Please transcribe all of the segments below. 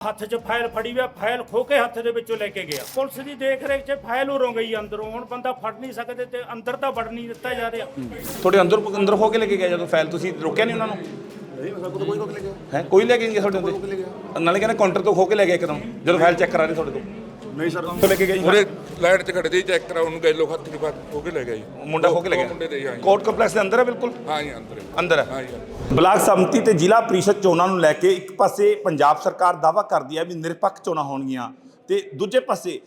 ਹੱਥ 'ਚ ਫਾਈਲ ਫੜੀ ਹੋਈ ਆ ਫਾਈਲ ਖੋ ਕੇ ਹੱਥ ਦੇ ਵਿੱਚੋਂ ਲੈ ਕੇ ਗਿਆ। ਪੁਲਿਸ ਦੀ ਦੇਖ ਰੇਖ 'ਚ ਫਾਈਲ ਉਰੋਂ ਗਈ ਅੰਦਰੋਂ ਹੁਣ ਬੰਦਾ ਫੜ ਨਹੀਂ ਸਕਦੇ ਤੇ ਅੰਦਰ ਤਾਂ ਵੜ ਨਹੀਂ ਦਿੱਤਾ ਜਾ ਰਿਹਾ। ਤੁਹਾਡੇ ਅੰਦਰ ਅੰਦਰ ਹੋ ਕੇ ਲੈ ਕੇ ਗਿਆ ਜਦੋਂ ਫਾਈਲ? ਤੁਸੀਂ ਰੋਕਿਆ ਨਹੀਂ ਉਹਨਾਂ ਨੂੰ? ਨਹੀਂ ਸਭ ਕੋਈ ਰੋਕ ਲੈ ਗਿਆ। ਹੈ? ਕੋਈ ਲੈ ਕੇ ਨਹੀਂ ਗਿਆ ਤੁਹਾਡੇ ਅੰਦਰ? ਨਾਲੇ ਕਹਿੰਦੇ ਕਾਊਂਟਰ ਤੋਂ ਖੋ ਕੇ ਲੈ ਗਿਆ ਇੱਕਦਮ ਜਦੋਂ ਫਾਈਲ ਚੈੱਕ ਕਰਾ ਰਹੇ ਤੁਹਾਡੇ ਤੋਂ। ਨਹੀਂ ਸਰ ਤੋਂ ਲੈ ਕੇ ਗਿਆ ਜੀ ਉਹਦੇ ਲਾਈਟ 'ਚ ਖੜੇ ਸੀ ਚੈੱਕ ਕਰਾਉ ਉਹਨੂੰ ਗੈਲੋ ਹੱਥ ਦੀ ਬਾਤ ਹੋ ਕੇ ਲੈ ਗਿਆ ਜੀ ਮੁੰਡਾ ਖੋ ਕੇ ਲੈ ਉਹ ਮੁੰਡੇ ਦੇ ਗਿਆ ਹਾਂ ਜੀ। ਕੋਰਟ ਕੰਪਲੈਕਸ ਦੇ ਅੰਦਰ ਹੈ ਬਿਲਕੁਲ ਹਾਂ ਜੀ ਅੰਦਰ ਹੈ। ਅੰਦਰ ਹੈ ਹਾਂ ਜੀ ਹਾਂ। ਬਲਾਕ ਸੰਮਤੀ ਤੇ ਜ਼ਿਲ੍ਹਾ ਪ੍ਰੀਸ਼ਦ ਚੋਣਾਂ ਨੂੰ ਲੈ ਕੇ ਇੱਕ ਪਾਸੇ ਪੰਜਾਬ ਸਰਕਾਰ ਦਾਵਾ ਕਰਦੀ ਹੈ ਵੀ ਨਿਰਪੱਖ ਚੋਣਾਂ ਹੋਣਗੀਆਂ ਤੇ ਦੂਜੇ ਪਾਸੇ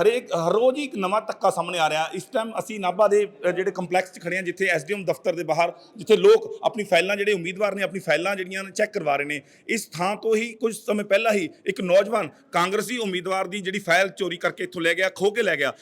ਹਰੇਕ, ਹਰ ਰੋਜ਼ ਹੀ ਇੱਕ ਨਵਾਂ ਧੱਕਾ ਸਾਹਮਣੇ ਆ ਰਿਹਾ। ਇਸ ਟਾਈਮ ਅਸੀਂ ਨਾਭਾ ਦੇ ਜਿਹੜੇ ਕੰਪਲੈਕਸ 'ਚ ਖੜੇ ਹਾਂ, ਜਿੱਥੇ ਐਸਡੀਐਮ ਦਫ਼ਤਰ ਦੇ ਬਾਹਰ, ਜਿੱਥੇ ਲੋਕ ਆਪਣੀ ਫਾਈਲਾਂ, ਜਿਹੜੇ ਉਮੀਦਵਾਰ ਨੇ, ਆਪਣੀ ਫਾਈਲਾਂ ਜਿਹੜੀਆਂ ਨੇ ਚੈੱਕ ਕਰਵਾ ਰਹੇ ਨੇ, ਇਸ ਥਾਂ ਤੋਂ ਹੀ ਕੁਝ ਸਮੇਂ ਪਹਿਲਾਂ ਹੀ ਇੱਕ ਨੌਜਵਾਨ ਕਾਂਗਰਸੀ ਉਮੀਦਵਾਰ ਦੀ ਜਿਹੜੀ ਫਾਈਲ ਚੋਰੀ ਕਰਕੇ ਇੱਥੋਂ ਲੈ ਗਿਆ, ਖੋ ਕੇ ਲੈ ਗਿਆ।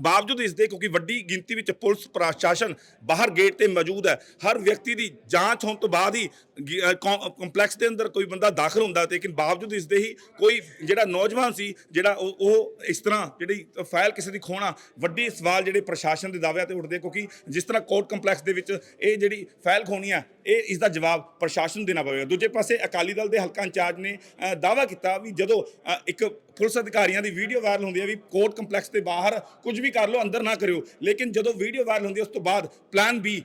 ਬਾਵਜੂਦ ਇਸ ਦੇ, ਕਿਉਂਕਿ ਵੱਡੀ ਗਿਣਤੀ ਵਿੱਚ ਪੁਲਿਸ ਪ੍ਰਸ਼ਾਸਨ ਬਾਹਰ ਗੇਟ ਤੇ ਮੌਜੂਦ ਹੈ, ਹਰ ਵਿਅਕਤੀ ਦੀ ਜਾਂਚ ਹੋਣ ਤੋਂ ਬਾਅਦ ਹੀ ਕੰਪਲੈਕਸ ਦੇ ਅੰਦਰ ਕੋਈ ਬੰਦਾ ਦਾਖਲ ਹੁੰਦਾ ਤੇ ਲੇਕਿਨ ਬਾਵਜੂਦ ਇਸ ਦੇ ਹੀ ਕੋਈ ਜਿਹੜਾ ਨੌਜਵਾਨ ਸੀ, ਜਿਹੜਾ ਉਹ ਉਹ ਇਸ ਤਰ੍ਹਾਂ ਜਿਹੜੀ ਫਾਈਲ ਕਿਸੇ ਦੀ ਖੋਣਾ ਵੱਡੀ ਸਵਾਲ ਜਿਹੜੇ ਪ੍ਰਸ਼ਾਸਨ ਦੇ ਦਾਅਵਿਆਂ ਤੇ ਉੱਠਦੇ ਕਿਉਂਕਿ ਜਿਸ ਤਰ੍ਹਾਂ ਕੋਰਟ ਕੰਪਲੈਕਸ ਦੇ ਵਿੱਚ ਇਹ ਜਿਹੜੀ ਫਾਈਲ ਖੋਣੀ ਆ, ਇਹ ਇਸ ਦਾ ਜਵਾਬ ਪ੍ਰਸ਼ਾਸਨ ਨੂੰ ਦੇਣਾ ਪਵੇਗਾ। ਦੂਜੇ ਪਾਸੇ ਅਕਾਲੀ ਦਲ ਦੇ ਹਲਕਾ ਇੰਚਾਰਜ ਨੇ ਦਾਅਵਾ ਕੀਤਾ ਵੀ ਜਦੋਂ ਇੱਕ ਪੁਲਿਸ ਅਧਿਕਾਰੀਆਂ ਦੀ ਵੀਡੀਓ ਵਾਇਰਲ ਹੁੰਦੀ ਹੈ ਵੀ ਕੋਰਟ ਕੰਪਲੈਕਸ ਦੇ ਬਾਹਰ ਕੁਝ ਵੀ ਕਰ ਲਓ ਅੰਦਰ ਨਾ ਕਰਿਓ। ਲੇਕਿਨ ਜਦੋਂ ਵੀਡੀਓ ਵਾਇਰਲ ਹੁੰਦੀ ਹੈ ਉਸ ਤੋਂ ਬਾਅਦ ਪਲਾਨ ਬੀ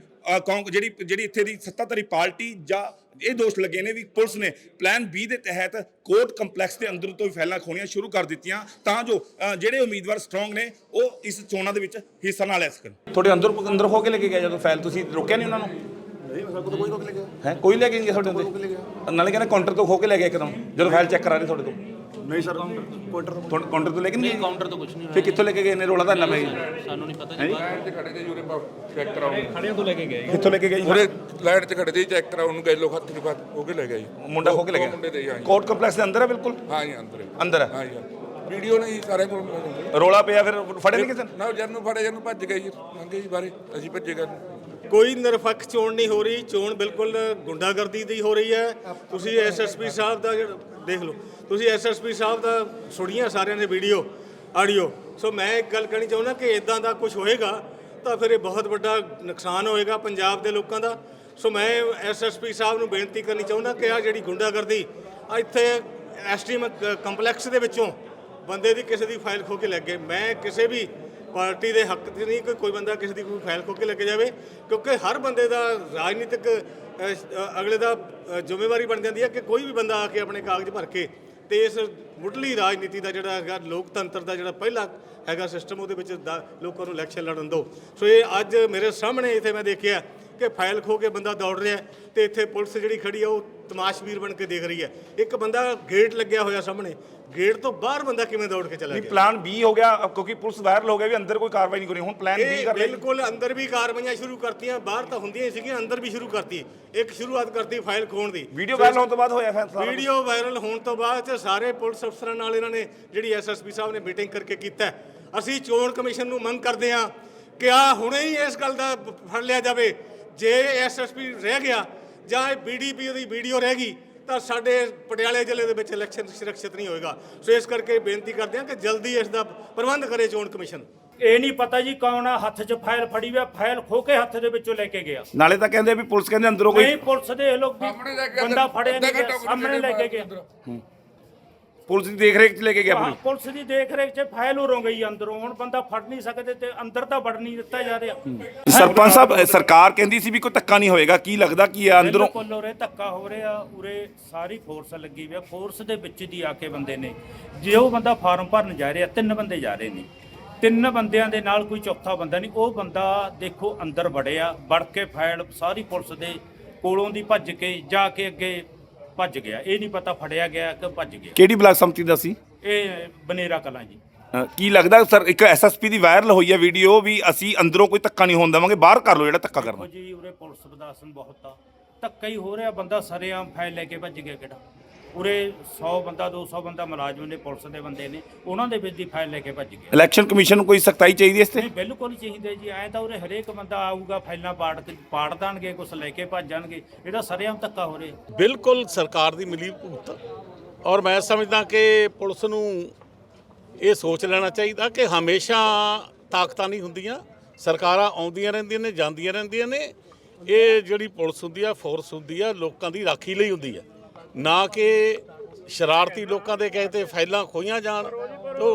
ਜਿਹੜੀ ਜਿਹੜੀ ਇੱਥੇ ਦੀ ਸੱਤਾਧਾਰੀ ਪਾਰਟੀ ਜਾਂ ਇਹ ਦੋਸ਼ ਲੱਗੇ ਨੇ ਵੀ ਪੁਲਿਸ ਨੇ ਪਲਾਨ ਬੀ ਦੇ ਤਹਿਤ ਕੋਰਟ ਕੰਪਲੈਕਸ ਦੇ ਅੰਦਰ ਤੋਂ ਹੀ ਫੈਲਾਂ ਖੋਣੀਆਂ ਸ਼ੁਰੂ ਕਰ ਦਿੱਤੀਆਂ ਤਾਂ ਜੋ ਜਿਹੜੇ ਉਮੀਦਵਾਰ ਸਟਰੋਂਗ ਨੇ ਉਹ ਇਸ ਚੋਣਾਂ ਦੇ ਵਿੱਚ ਹਿੱਸਾ ਨਾ ਲੈ ਸਕਣ। ਤੁਹਾਡੇ ਅੰਦਰ ਅੰਦਰ ਹੋ ਕੇ ਲੈ ਕੇ ਗਿਆ ਜਦੋਂ ਫਾਈਲ ਤੁਸੀਂ ਰੋਕਿਆ ਨਹੀਂ ਉਹਨਾਂ ਨੂੰ? ਨਹੀਂ ਤੋਂ ਕੋਈ ਰੋਕ ਲੈ ਗਿਆ। ਹੈ? ਕੋਈ ਲੈ ਕੇ ਨਹੀਂ ਗਿਆ ਤੁਹਾਡੇ ਅੰਦਰ? ਨਾਲੇ ਕਹਿੰਦੇ ਕਾਊਂਟਰ ਤੋਂ ਖੋ ਕੇ ਲੈ ਗਿਆ ਇੱਕਦਮ ਜਦੋਂ ਫਾਈਲ ਚੈੱਕ ਕਰਾ ਰਹੇ ਤੁਹਾਡੇ ਤੋਂ। ਨਹੀਂ ਸਰ ਕੁਆਟਰ ਤੋਂ ਕਾਊਂਟਰ ਤੋਂ ਲੈ ਕੇ ਨਹੀਂ ਕਾਊਂਟਰ ਤੋਂ ਕੁਝ ਨਹੀਂ ਫਿਰ ਕਿੱਥੋਂ ਲੈ ਕੇ ਗਏ ਨੇ ਰੋਲਾ ਤਾਂ ਗਿਆ ਹੋਇਆ ਸਾਨੂੰ ਨਹੀਂ ਪਤਾ ਜੀ ਲਾਈਟ 'ਚ ਖੜੇ ਸੀ ਉਹਦੇ ਚੈੱਕ ਕਰਾਉ ਕਿੱਥੋਂ ਲੈ ਕੇ ਗਏ ਜੀ? ਉਹਦੇ ਲਾਈਟ 'ਚ ਖੜੇ ਚੈੱਕ ਕਰਾਉ ਉਹਨੂੰ ਗੈਲੋ ਹੱਥ ਦੀ ਬਾਤ ਹੋ ਕੇ ਲੈ ਗਿਆ ਜੀ। ਮੁੰਡਾ ਖੋ ਕੇ ਲੈ ਮੁੰਡੇ ਦੇ ਗਿਆ ਹਾਂ। ਕੋਰਟ ਕੰਪਲੈਕਸ ਦੇ ਅੰਦਰ ਹੈ ਬਿਲਕੁਲ? ਹਾਂ ਜੀ ਅੰਦਰ ਹੈ। ਅੰਦਰ ਹੈ ਹਾਂ ਜੀ ਹਾਂ। ਵੀਡੀਓ ਨਹੀਂ ਸਾਰੇ ਕੋਲ ਰੋਲਾ ਪਿਆ ਫਿਰ ਫੜੇ ਨਹੀਂ ਕਿਸੇ ਨੇ? ਨਾ ਜਦ ਨੂੰ ਫੜੇ ਜਦ ਨੂੰ ਭੱਜ ਗਏ ਜੀ ਲੰਘੇ ਜੀ ਬਾਰੇ ਅਸੀਂ ਭੱਜੇ ਗਏ ਕੋਈ ਨਿਰਪੱਖ ਚੋਣ ਨਹੀਂ ਹੋ ਰਹੀ ਚੋਣ ਬਿਲਕੁਲ ਗੁੰਡਾਗਰਦੀ ਦੀ ਹੋ ਰਹੀ ਹੈ। ਤੁਸੀਂ ਐਸਐਸਪੀ ਸਾਹਿਬ ਦਾ ਜਿਹੜਾ- ਦੇਖ ਲਓ। ਤੁਸੀਂ ਐਸਐਸਪੀ ਸਾਹਿਬ ਦਾ ਸੁਣੀਆਂ ਸਾਰਿਆਂ ਨੇ ਵੀਡੀਓ ਆਡੀਓ ਸੋ ਮੈਂ ਇੱਕ ਗੱਲ ਕਹਿਣੀ ਚਾਹੁੰਦਾ ਕਿ ਇਦਾਂ ਦਾ ਕੁਝ ਹੋਏਗਾ ਤਾਂ ਫਿਰ ਇਹ ਬਹੁਤ ਵੱਡਾ ਨੁਕਸਾਨ ਹੋਏਗਾ ਪੰਜਾਬ ਦੇ ਲੋਕਾਂ ਦਾ। ਸੋ ਮੈਂ ਐਸਐਸਪੀ ਸਾਹਿਬ ਨੂੰ ਬੇਨਤੀ ਕਰਨੀ ਚਾਹੁੰਦਾ ਕਿ ਆ ਜਿਹੜੀ ਗੁੰਡਾਗਰਦੀ ਆ ਇੱਥੇ ਐਸਟੀਐਮ ਕੰਪਲੈਕਸ ਦੇ ਵਿੱਚੋਂ ਬੰਦੇ ਦੀ ਕਿਸੇ ਦੀ ਫਾਈਲ ਖੋ ਕੇ ਲੈ ਗਏ। ਮੈਂ ਕਿਸੇ ਵੀ ਪਾਰਟੀ ਦੇ ਹੱਕ 'ਚ ਨਹੀਂ ਕਿ ਕੋਈ ਬੰਦਾ ਕਿਸੇ ਦੀ ਕੋਈ ਫਾਈਲ ਖੋ ਕੇ ਲੈ ਕੇ ਜਾਵੇ, ਕਿਉਂਕਿ ਹਰ ਬੰਦੇ ਦਾ ਰਾਜਨੀਤਿਕ ਅਗਲੇ ਦਾ ਜ਼ਿੰਮੇਵਾਰੀ ਬਣ ਜਾਂਦੀ ਹੈ ਕਿ ਕੋਈ ਵੀ ਬੰਦਾ ਆ ਕੇ ਆਪਣੇ ਕਾਗਜ਼ ਭਰ ਕੇ ਤੇ ਇਸ ਮੁੱਢਲੀ ਰਾਜਨੀਤੀ ਦਾ ਜਿਹੜਾ ਹੈਗਾ, ਲੋਕਤੰਤਰ ਦਾ ਜਿਹੜਾ ਪਹਿਲਾ ਹੈਗਾ ਸਿਸਟਮ ਉਹਦੇ ਵਿੱਚ ਦਾ- ਲੋਕਾਂ ਨੂੰ ਇਲੈਕਸ਼ਨ ਲੜਨ ਦਿਓ। ਸੋ ਇਹ ਅੱਜ ਮੇਰੇ ਸਾਹਮਣੇ ਇੱਥੇ ਮੈਂ ਦੇਖਿਆ ਕਿ ਫਾਈਲ ਖੋ ਕੇ ਬੰਦਾ ਦੌੜ ਰਿਹਾ ਹੈ ਤੇ ਇੱਥੇ ਪੁਲਿਸ ਜਿਹੜੀ ਖੜੀ ਆ, ਉਹ ਤਮਾਸ਼ਬੀਰ ਬਣ ਕੇ ਦੇਖ ਰਹੀ ਹੈ। ਇੱਕ ਬੰਦਾ ਗੇਟ ਲੱਗਿਆ ਹੋਇਆ ਸਾਹਮਣੇ। ਗੇਟ ਤੋਂ ਬਾਹਰ ਬੰਦਾ ਕਿਵੇਂ ਦੌੜ ਕੇ ਚਲਾ ਨਹੀਂ ਗਿਆ? ਪਲਾਨ ਬੀ ਹੋ ਗਿਆ ਕਿਉਂਕਿ ਪੁਲਿਸ ਵਾਇਰਲ ਹੋ ਗਿਆ ਵੀ ਅੰਦਰ ਕੋਈ ਕਾਰਵਾਈ ਨਹੀਂ ਕਰੀ ਹੁਣ ਪਲਾਨ ਬੀ ਇਹ ਕਰ ਲਈ ਬਿਲਕੁਲ ਅੰਦਰ ਵੀ ਕਾਰਵਾਈਆਂ ਸ਼ੁਰੂ ਕਰਤੀਆਂ ਬਾਹਰ ਤਾਂ ਹੁੰਦੀਆਂ ਹੀ ਸੀਗੀਆਂ ਅੰਦਰ ਵੀ ਸ਼ੁਰੂ ਕਰਤੀ। ਇੱਕ ਸ਼ੁਰੂਆਤ ਕਰਤੀ ਫਾਈਲ ਖੋਣ ਦੀ। ਵੀਡੀਓ ਵਾਇਰਲ ਹੋਣ ਤੋਂ ਬਾਅਦ ਹੋਇਆ ਫੈਸਲਾ ਵੀਡੀਓ ਵਾਇਰਲ ਹੋਣ ਤੋਂ ਬਾਅਦ 'ਚ ਸਾਰੇ ਪੁਲਿਸ ਅਫਸਰਾਂ ਨਾਲ ਇਹਨਾਂ ਨੇ ਜਿਹੜੀ ਐਸਐਸਪੀ ਸਾਹਿਬ ਨੇ ਮੀਟਿੰਗ ਕਰਕੇ ਕੀਤਾ ਹੈ। ਅਸੀਂ ਚੋਣ ਕਮਿਸ਼ਨ ਨੂੰ ਮੰਗ ਕਰਦੇ ਹਾਂ ਕਿ ਆ ਹੁਣੇ ਹੀ ਇਸ ਗੱਲ ਦਾ ਫੜ ਲਿਆ ਜਾਵੇ। ਜੇ ਐਸਐਸਪੀ ਰਹਿ ਗਿਆ ਜਾਂ ਇਹ ਬੀਡੀਪੀ ਦੀ ਵੀਡੀਓ ਰਹਿ ਗਈ ਤਾਂ ਸਾਡੇ ਪਟਿਆਲੇ ਜ਼ਿਲ੍ਹੇ ਦੇ ਵਿੱਚ ਇਲੈਕਸ਼ਨ ਸੁਰੱਖਿਅਤ ਨਹੀਂ ਹੋਏਗਾ। ਸੋ ਇਸ ਕਰਕੇ ਬੇਨਤੀ ਕਰਦੇ ਹਾਂ ਕਿ ਜਲਦੀ ਇਸ ਦਾ ਪ੍ਰਬੰਧ ਕਰੇ ਚੋਣ ਕਮਿਸ਼ਨ। ਇਹ ਨਹੀਂ ਪਤਾ ਜੀ ਕੌਣ ਆ ਹੱਥ 'ਚ ਫਾਈਲ ਫੜੀ ਹੋਈ ਆ ਫਾਈਲ ਖੋ ਕੇ ਹੱਥ ਦੇ ਵਿੱਚੋਂ ਲੈ ਕੇ ਗਿਆ। ਨਾਲੇ ਤਾਂ ਕਹਿੰਦੇ ਵੀ ਪੁਲਿਸ ਕਹਿੰਦੇ ਅੰਦਰੋਂ ਕੋਈ ਨਹੀਂ ਪੁਲਿਸ ਦੇ ਲੋਕ ਵੀ ਸਾਹਮਣੇ ਲੈ ਕੇ ਬੰਦਾ ਫੜਿਆ ਨਹੀਂ ਗਿਆ ਸਾਹਮਣੇ ਲੈ ਕੇ ਗਿਆ। ਪੁਲਿਸ ਦੀ ਦੇਖ ਰੇਖ 'ਚ ਲੈ ਕੇ ਗਿਆ ਹਾਂ, ਪੁਲਿਸ ਪੁਲਿਸ ਦੀ ਦੇਖ ਰੇਖ 'ਚ ਫਾਈਲ ਉਰੋਂ ਗਈ ਅੰਦਰੋਂ। ਹੁਣ ਬੰਦਾ ਫੜ ਨਹੀਂ ਸਕਦੇ ਤੇ ਅੰਦਰ ਤਾਂ ਵੜ ਨਹੀਂ ਦਿੱਤਾ ਜਾ ਰਿਹਾ। ਸਰਪੰਚ ਸਾਹਿਬ ਅ, ਸਰਕਾਰ ਕਹਿੰਦੀ ਸੀ ਵੀ ਕੋਈ ਧੱਕਾ ਨਹੀਂ ਹੋਏਗਾ। ਕੀ ਲੱਗਦਾ ਕੀ ਆ ਅੰਦਰੋਂ? ਬਿਲਕੁਲ ਉਰੇ ਧੱਕਾ ਹੋ ਰਿਹਾ। ਉਰੇ ਸਾਰੀ ਫੋਰਸ ਲੱਗੀ ਹੋਈ ਆ। ਫੋਰਸ ਦੇ ਵਿੱਚ ਦੀ ਆ ਕੇ ਬੰਦੇ ਨੇ ਜੇ ਉਹ ਬੰਦਾ ਫਾਰਮ ਭਰਨ ਜਾ ਰਿਹਾ ਤਿੰਨ ਬੰਦੇ ਜਾ ਰਹੇ ਨੇ। ਤਿੰਨ ਬੰਦਿਆਂ ਦੇ ਨਾਲ ਕੋਈ ਚੌਥਾ ਬੰਦਾ ਨਹੀਂ। ਉਹ ਬੰਦਾ ਦੇਖੋ ਅੰਦਰ ਵੜਿਆ ਵੜ ਕੇ ਫਾਈਲ ਸਾਰੀ ਪੁਲਿਸ ਦੇ ਕੋਲੋਂ ਦੀ ਭੱਜ ਕੇ ਜਾ ਕੇ ਅੱਗੇ ਭੱਜ ਗਿਆ। ਇਹ ਨਹੀਂ ਪਤਾ ਫੜਿਆ ਗਿਆ ਕਿ ਭੱਜ ਗਿਆ। ਕਿਹੜੀ ਬਲਾਕ ਸੰਮਤੀ ਦਾ ਸੀ? ਇਹ ਬਨੇਰਾ ਕਲਾਂ ਜੀ। ਅ, ਕੀ ਲੱਗਦਾ ਸਰ ਇੱਕ ਐਸਐਸਪੀ ਦੀ ਵਾਇਰਲ ਹੋਈ ਹੈ ਵੀਡੀਓ ਵੀ ਅਸੀਂ ਅੰਦਰੋਂ ਕੋਈ ਧੱਕਾ ਨਹੀਂ ਹੋਣ ਦੇਵਾਂਗੇ ਬਾਹਰ ਕਰ ਲਓ ਜਿਹੜਾ ਧੱਕਾ ਦੇਖੋ ਕਰਨਾ ਜੀ ਉਰੇ ਪੁਲਿਸ ਪ੍ਰਦਰਸ਼ਨ ਬਹੁਤ ਆ। ਧੱਕਾ ਹੀ ਹੋ ਰਿਹਾ ਬੰਦਾ ਸਰੇਆਮ ਫਾਈਲ ਲੈ ਕੇ ਭੱਜ ਗਿਆ ਕਿਹੜਾ। ਉਰੇ 100 ਬੰਦਾ 200 ਬੰਦਾ ਮੁਲਾਜ਼ਮ ਨੇ ਪੁਲਿਸ ਦੇ ਬੰਦੇ ਨੇ ਉਹਨਾਂ ਦੇ ਵਿੱਚ ਦੀ ਫਾਈਲ ਲੈ ਕੇ ਭੱਜ ਗਿਆ ਇਲੈਕਸ਼ਨ ਕਮਿਸ਼ਨ ਨੂੰ ਕੋਈ ਸਖਤਾਈ ਚਾਹੀਦੀ ਇਸ ਤੇ? ਨਹੀਂ ਬਿਲਕੁਲ ਹੀ ਚਾਹੀਦਾ ਜੀ ਐਂ ਤਾਂ ਉਰੇ ਹਰੇਕ ਬੰਦਾ ਆਊਗਾ ਫਾਈਲਾਂ ਪਾੜ ਕੇ ਪਾੜ ਦੇਣਗੇ ਕੁਛ ਲੈ ਕੇ ਭੱਜ ਜਾਣਗੇ ਇਹਦਾ ਸਰੇਆਮ ਧੱਕਾ ਹੋ ਰਿਹਾ। ਬਿਲਕੁਲ ਸਰਕਾਰ ਦੀ ਮਿਲੀ ਭੁਗਤ ਔਰ ਮੈਂ ਸਮਝਦਾ ਕਿ ਪੁਲਿਸ ਨੂੰ ਇਹ ਸੋਚ ਲੈਣਾ ਚਾਹੀਦਾ ਕਿ ਹਮੇਸ਼ਾ ਤਾਕਤਾਂ ਨਹੀਂ ਹੁੰਦੀਆਂ ਸਰਕਾਰਾਂ ਆਉਂਦੀਆਂ ਰਹਿੰਦੀਆਂ ਨੇ ਜਾਂਦੀਆਂ ਰਹਿੰਦੀਆਂ ਨੇ ਇਹ ਜਿਹੜੀ ਪੁਲਿਸ ਹੁੰਦੀ ਆ ਫੋਰਸ ਹੁੰਦੀ ਆ ਲੋਕਾਂ ਦੀ ਰਾਖੀ ਲਈ ਹੁੰਦੀ ਆ। ਨਾ ਕਿ ਸ਼ਰਾਰਤੀ ਲੋਕਾਂ ਦੇ ਕਹੇ ਤੇ ਫਾਈਲਾਂ ਖੋਈਆਂ ਜਾਣ ਤੋ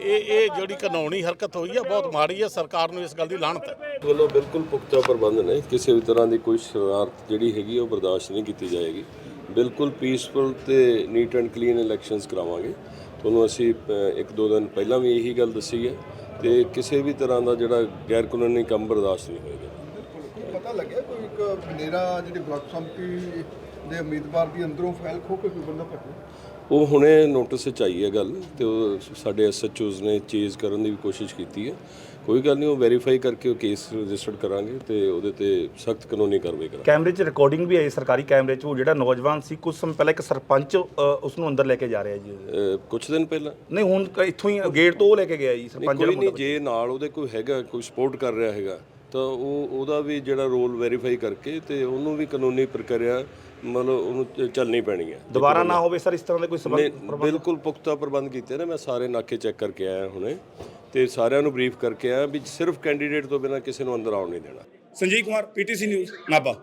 ਇਹ ਇਹ ਜਿਹੜੀ ਕਾਨੂੰਨੀ ਹਰਕਤ ਹੋਈ ਹੈ ਬਹੁਤ ਮਾੜੀ ਹੈ ਸਰਕਾਰ ਨੂੰ ਇਸ ਗੱਲ ਦੀ ਲਾਹਨਤ ਹੈ। ਵੱਲੋਂ ਬਿਲਕੁਲ ਪੁਖਤਾ ਪ੍ਰਬੰਧ ਨੇ ਕਿਸੇ ਵੀ ਤਰ੍ਹਾਂ ਦੀ ਕੋਈ ਸ਼ਰਾਰਤ ਜਿਹੜੀ ਹੈਗੀ ਉਹ ਬਰਦਾਸ਼ਤ ਨਹੀਂ ਕੀਤੀ ਜਾਏਗੀ। ਬਿਲਕੁਲ ਪੀਸਫੁਲ ਤੇ ਨੀਟ ਐਂਡ ਕਲੀਨ ਇਲੈਕਸ਼ਨਸ ਕਰਾਵਾਂਗੇ। ਤੁਹਾਨੂੰ ਅਸੀਂ ਇੱਕ ਦੋ ਦਿਨ ਪਹਿਲਾਂ ਵੀ ਇਹੀ ਗੱਲ ਦੱਸੀ ਹੈ ਤੇ ਕਿਸੇ ਵੀ ਤਰ੍ਹਾਂ ਦਾ ਜਿਹੜਾ ਗੈਰ ਕਾਨੂੰਨੀ ਕੰਮ ਬਰਦਾਸ਼ਤ ਨਹੀਂ ਹੋਏਗਾ। ਪਤਾ ਲੱਗਿਆ ਕੋਈ ਇੱਕ ਬਨੇਰਾ ਜਿਹੜੀ ਬਲਾਕ ਸੰਮਤੀ ਦੇ ਉਮੀਦਵਾਰ ਦੀ ਅੰਦਰੋਂ ਫਾਈਲ ਖੋ ਕੇ ਕੋਈ ਬੰਦਾ ਭੱਜਿਆ ਉਹ ਹੁਣੇ ਨੋਟਿਸ ਵਿੱਚ ਆਈ ਹੈ ਗੱਲ ਤੇ ਉਹ ਸਾਡੇ ਐਸਐਚਓਜ਼ ਨੇ ਚੇਜ਼ ਕਰਨ ਦੀ ਵੀ ਕੋਸ਼ਿਸ਼ ਕੀਤੀ ਹੈ। ਕੋਈ ਗੱਲ ਨਹੀਂ ਉਹ ਵੈਰੀਫਾਈ ਕਰਕੇ ਉਹ ਕੇਸ ਰਜਿਸਟਰਡ ਕਰਾਂਗੇ ਤੇ ਉਹਦੇ ਤੇ ਸਖਤ ਕਾਨੂੰਨੀ ਕਾਰਵਾਈ ਕਰਾਂਗੇ। ਕੈਮਰੇ 'ਚ ਰਿਕਾਰਡਿੰਗ ਵੀ ਆਈ ਸਰਕਾਰੀ ਕੈਮਰੇ 'ਚ ਉਹ ਜਿਹੜਾ ਨੌਜਵਾਨ ਸੀ ਕੁਝ ਸਮੇਂ ਪਹਿਲਾਂ ਇੱਕ ਸਰਪੰਚ ਉਸ ਨੂੰ ਅੰਦਰ ਲੈ ਕੇ ਜਾ ਰਿਹਾ ਜੀ ਕੁਛ ਦਿਨ ਪਹਿਲਾਂ? ਨਹੀਂ ਹੁਣ ਇੱਥੋਂ ਹੀ ਗੇਟ ਤੋਂ ਉਹ ਲੈ ਕੇ ਗਿਆ ਜੀ ਸਰਪੰਚ ਕੋਈ ਨਹੀਂ ਜੇ ਨਾਲ ਉਹਦੇ ਕੋਈ ਹੈਗਾ ਕੋਈ ਸਪੋਰਟ ਕਰ ਰਿਹਾ ਹੈਗਾ ਤਾਂ ਉਹ ਉਹਦਾ ਵੀ ਜਿਹੜਾ ਰੋਲ ਵੈਰੀਫਾਈ ਕਰਕੇ ਤੇ ਉਹਨੂੰ ਵੀ ਕਾਨੂੰਨੀ ਪ੍ਰਕਿਰਿਆ ਮਤਲਬ ਉਹਨੂੰ ਚੱਲਣੀ ਪੈਣੀ ਹੈ ਦੁਬਾਰਾ ਨਾ ਹੋਵੇ ਸਰ ਇਸ ਤਰ੍ਹਾਂ ਦੇ ਕੋਈ ਸਬੰਧ ਬਿਲਕੁਲ ਪੁਖਤਾ ਪ੍ਰਬੰਧ ਕੀਤੇ ਨੇ। ਮੈਂ ਸਾਰੇ ਨਾਕੇ ਚੈੱਕ ਕਰਕੇ ਆਇਆ ਹੁਣੇ ਤੇ ਸਾਰਿਆਂ ਨੂੰ ਬਰੀਫ ਕਰਕੇ ਆਇਆ ਵੀ ਸਿਰਫ ਕੈਂਡੀਡੇਟ ਤੋਂ ਬਿਨਾਂ ਕਿਸੇ ਨੂੰ ਅੰਦਰ ਆਉਣ ਨਹੀਂ ਦੇਣਾ। Sanjeev Kumar PTC news Nabha.